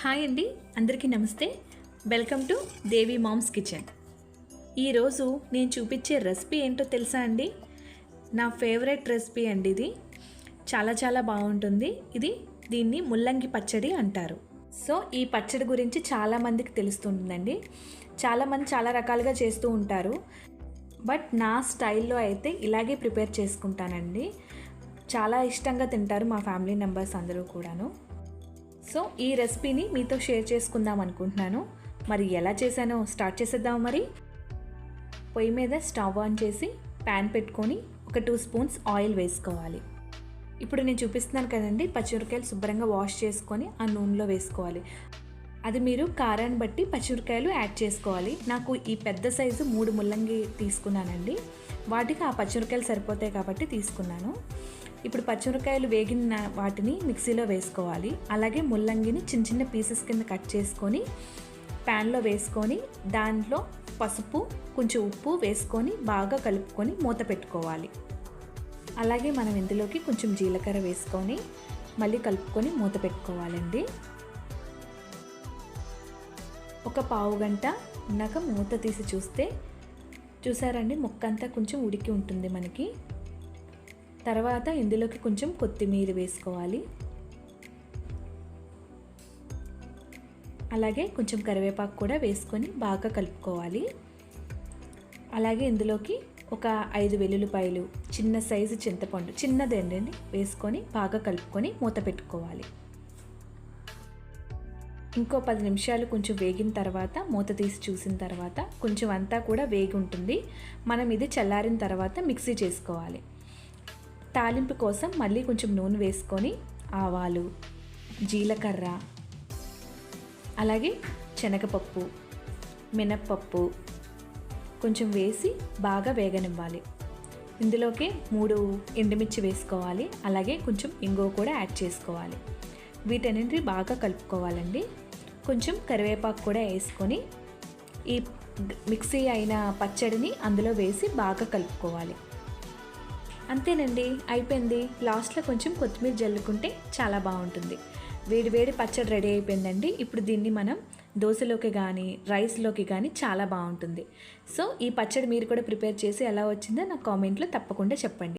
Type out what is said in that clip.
Hi అండి అందరికీ నమస్తే. Welcome to Devi mom's kitchen. ఈరోజు నేను చూపించే రెసిపీ ఏంటో తెలుసా అండి? నా ఫేవరెట్ రెసిపీ అండి ఇది. చాలా చాలా బాగుంటుంది. ఇది దీన్ని ముల్లంగి పచ్చడి అంటారు. సో ఈ పచ్చడి గురించి చాలామందికి తెలుస్తుందండి. చాలామంది చాలా రకాలుగా చేస్తూ ఉంటారు. బట్ నా స్టైల్లో అయితే ఇలాగే ప్రిపేర్ చేసుకుంటానండి. చాలా ఇష్టంగా తింటారు మా ఫ్యామిలీ మెంబర్స్ అందరూ కూడాను. సో ఈ రెసిపీని మీతో షేర్ చేసుకుందాం అనుకుంటున్నాను. మరి ఎలా చేశానో స్టార్ట్ చేసేద్దాం మరి. పొయ్యి మీద స్టవ్ ఆన్ చేసి ప్యాన్ పెట్టుకొని ఒక టూ స్పూన్స్ ఆయిల్ వేసుకోవాలి. ఇప్పుడు నేను చూపిస్తున్నాను కదండి పచ్చిమిరకాయలు శుభ్రంగా వాష్ చేసుకొని ఆ నూనెలో వేసుకోవాలి. అది మీరు కారాన్ని బట్టి పచ్చిమిరకాయలు యాడ్ చేసుకోవాలి. నాకు ఈ పెద్ద సైజు మూడు ముల్లంగి తీసుకున్నానండి. వాటికి ఆ పచ్చిమిరకాయలు సరిపోతాయి కాబట్టి తీసుకున్నాను. ఇప్పుడు పచ్చిమిరకాయలు వేగిన వాటిని మిక్సీలో వేసుకోవాలి. అలాగే ముల్లంగిని చిన్న చిన్న పీసెస్ కింద కట్ చేసుకొని ప్యాన్లో వేసుకొని దాంట్లో పసుపు కొంచెం ఉప్పు వేసుకొని బాగా కలుపుకొని మూత పెట్టుకోవాలి. అలాగే మనం ఇందులోకి కొంచెం జీలకర్ర వేసుకొని మళ్ళీ కలుపుకొని మూత పెట్టుకోవాలండి. ఒక పావు గంట ఉన్నాక మూత తీసి చూస్తే చూసారండి ముక్క అంతా కొంచెం ఉడికి ఉంటుంది మనకి. తర్వాత ఇందులోకి కొంచెం కొత్తిమీర వేసుకోవాలి. అలాగే కొంచెం కరివేపాకు కూడా వేసుకొని బాగా కలుపుకోవాలి. అలాగే ఇందులోకి ఒక ఐదు వెల్లుల్లిపాయలు చిన్న సైజు చింతపండు చిన్నదండి వేసుకొని బాగా కలుపుకొని మూత పెట్టుకోవాలి. ఇంకో పది నిమిషాలు కొంచెం వేగిన తర్వాత మూత తీసి చూసిన తర్వాత కొంచెం అంతా కూడా వేగి ఉంటుంది. మనం ఇది చల్లారిన తర్వాత మిక్సీ చేసుకోవాలి. తాలింపు కోసం మళ్ళీ కొంచెం నూనె వేసుకొని ఆవాలు జీలకర్ర అలాగే శనగపప్పు మినప్పప్పు కొంచెం వేసి బాగా వేగనివ్వాలి. ఇందులోకి మూడు ఎండుమిర్చి వేసుకోవాలి అలాగే కొంచెం ఇంగువ కూడా యాడ్ చేసుకోవాలి. వీటన్నింటిని బాగా కలుపుకోవాలండి. కొంచెం కరివేపాకు కూడా వేసుకొని ఈ మిక్సీ అయిన పచ్చడిని అందులో వేసి బాగా కలుపుకోవాలి. అంతేనండి అయిపోయింది. లాస్ట్లో కొంచెం కొత్తిమీర జల్లుకుంటే చాలా బాగుంటుంది. వేడి వేడి పచ్చడి రెడీ అయిపోయిందండి. ఇప్పుడు దీన్ని మనం దోశలోకి కానీ రైస్లోకి కానీ చాలా బాగుంటుంది. సో ఈ పచ్చడి మీరు కూడా ప్రిపేర్ చేసి ఎలా వచ్చిందో నాకు కామెంట్లో తప్పకుండా చెప్పండి.